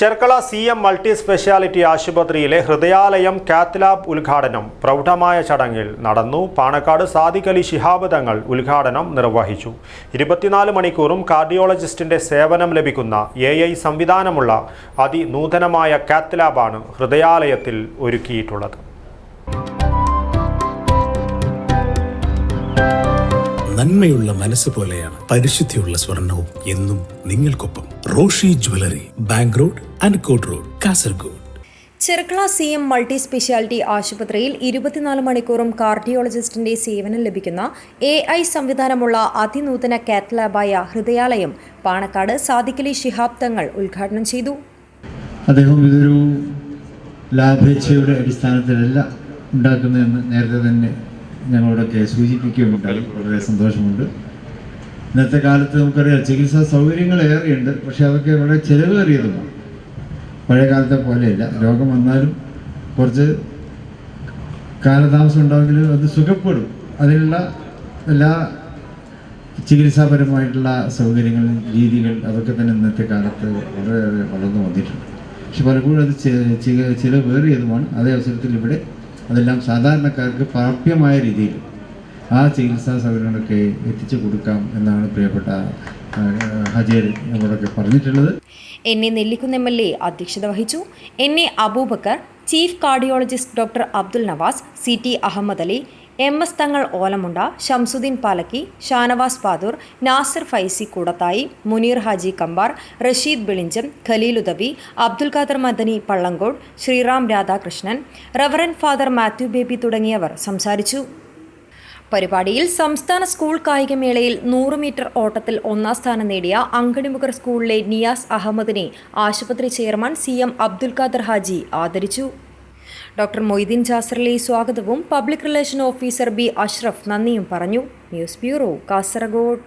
Cherkala C M multi speciality ആശുപത്രിയിലെ ഹൃദയാലയം cath lab ഉദ്ഘാടനം പ്രൗഢമായ ചടങ്ങിൽ നടന്നു. പാണക്കാട് സാദിഖ് അലി ശിഹാബ് തങ്ങൾ ഉദ്ഘാടനം നിർവഹിച്ചു. ഇരുപത്തിനാല് മണിക്കൂറും കാർഡിയോളജിസ്റ്റിന്റെ സേവനം ലഭിക്കുന്ന എ ഐ സംവിധാനമുള്ള അതിനൂതനമായ കാത്ത് ലാബാണ് ഹൃദയാലയത്തിൽ ഒരുക്കിയിട്ടുള്ളത്. നന്മയുള്ള മനസ്സ് പോലെയാണ് പരിശുദ്ധിയുള്ള സ്വർണവും എന്നും നിങ്ങൾക്കൊപ്പം. Roshi jewellery bank road Ankott road Kasaragod. Cherkala C M multi speciality ആശുപത്രിയിൽ ഇരുപത്തിനാല് മണിക്കൂറും കാർഡിയോളജിസ്റ്റിന്റെ സേവനം ലഭിക്കുന്ന എ ഐ സംവിധാനമുള്ള അതിനൂതന കാത്ത് ലാബായ ഹൃദയാലയം പാണക്കാട് സാദിഖലി ശിഹാബ് തങ്ങൾ ഉദ്ഘാടനം ചെയ്തു. അദ്ദേഹം ഇതൊരു ലാഭേച്ഛയുടെ അടിസ്ഥാനത്തിലല്ല ഉണ്ടാക്കുന്നതെന്ന് നേരത്തെ തന്നെ ഞങ്ങളോടൊക്കെ സൂചിപ്പിക്കുകയുണ്ടായി വളരെ സന്തോഷമുണ്ട്. ഇന്നത്തെ കാലത്ത് നമുക്കറിയാം ചികിത്സാ സൗകര്യങ്ങൾ ഏറെയുണ്ട്. പക്ഷെ അതൊക്കെ വളരെ ചിലവേറിയതുമാണ്. പഴയ കാലത്തെ പോലെയല്ല. രോഗം വന്നാലും കുറച്ച് കാലതാമസം ഉണ്ടാവെങ്കിലും അത് സുഖപ്പെടും. അതിനുള്ള എല്ലാ ചികിത്സാപരമായിട്ടുള്ള സൗകര്യങ്ങൾ രീതികൾ അതൊക്കെ തന്നെ ഇന്നത്തെ കാലത്ത് വളരെയേറെ വളർന്നു വന്നിട്ടുണ്ട്. പക്ഷെ പലപ്പോഴും അത് ചില ചിലവേറിയതുമാണ്. അതേ അവസരത്തിൽ ഇവിടെ അതെല്ലാം സാധാരണക്കാർക്ക് പ്രാപ്യമായ രീതിയിൽ ആ ചികിത്സാ സൗകര്യങ്ങളൊക്കെ എത്തിച്ചു കൊടുക്കാം എന്നാണ് പ്രിയപ്പെട്ട ആ, നമ്മളൊക്കെ പറഞ്ഞിട്ടുള്ളത്. N A Nellikunnu M L A അധ്യക്ഷത വഹിച്ചു. N A Abubakar chief cardiologist doctor Abdul Navas C T Ahmed Ali M S Thangal Olamunda Shamsuddin Palakki Shanavas Padoor Nasir Faizy Koodathayi Muneer Haji Kambar Rasheed Bilinjam Khaleeludavi Abdul Khader Madani Pallankode Sriram Radhakrishnan reverend father Mathew Baby തുടങ്ങിയവർ സംസാരിച്ചു. പരിപാടിയിൽ സംസ്ഥാന school കായികമേളയിൽ നൂറ് metre ഓട്ടത്തിൽ ഒന്നാം സ്ഥാനം നേടിയ അങ്കണിമുഖർ സ്കൂളിലെ നിയാസ് അഹമ്മദിനെ ആശുപത്രി chairman C M Abdul Khader Haji ആദരിച്ചു. ഡോക്ടർ മൊയ്തീൻ ജാസറിലെ സ്വാഗതവും public relation officer B Ashraf നന്ദിയും പറഞ്ഞു. News bureau Kasaragod.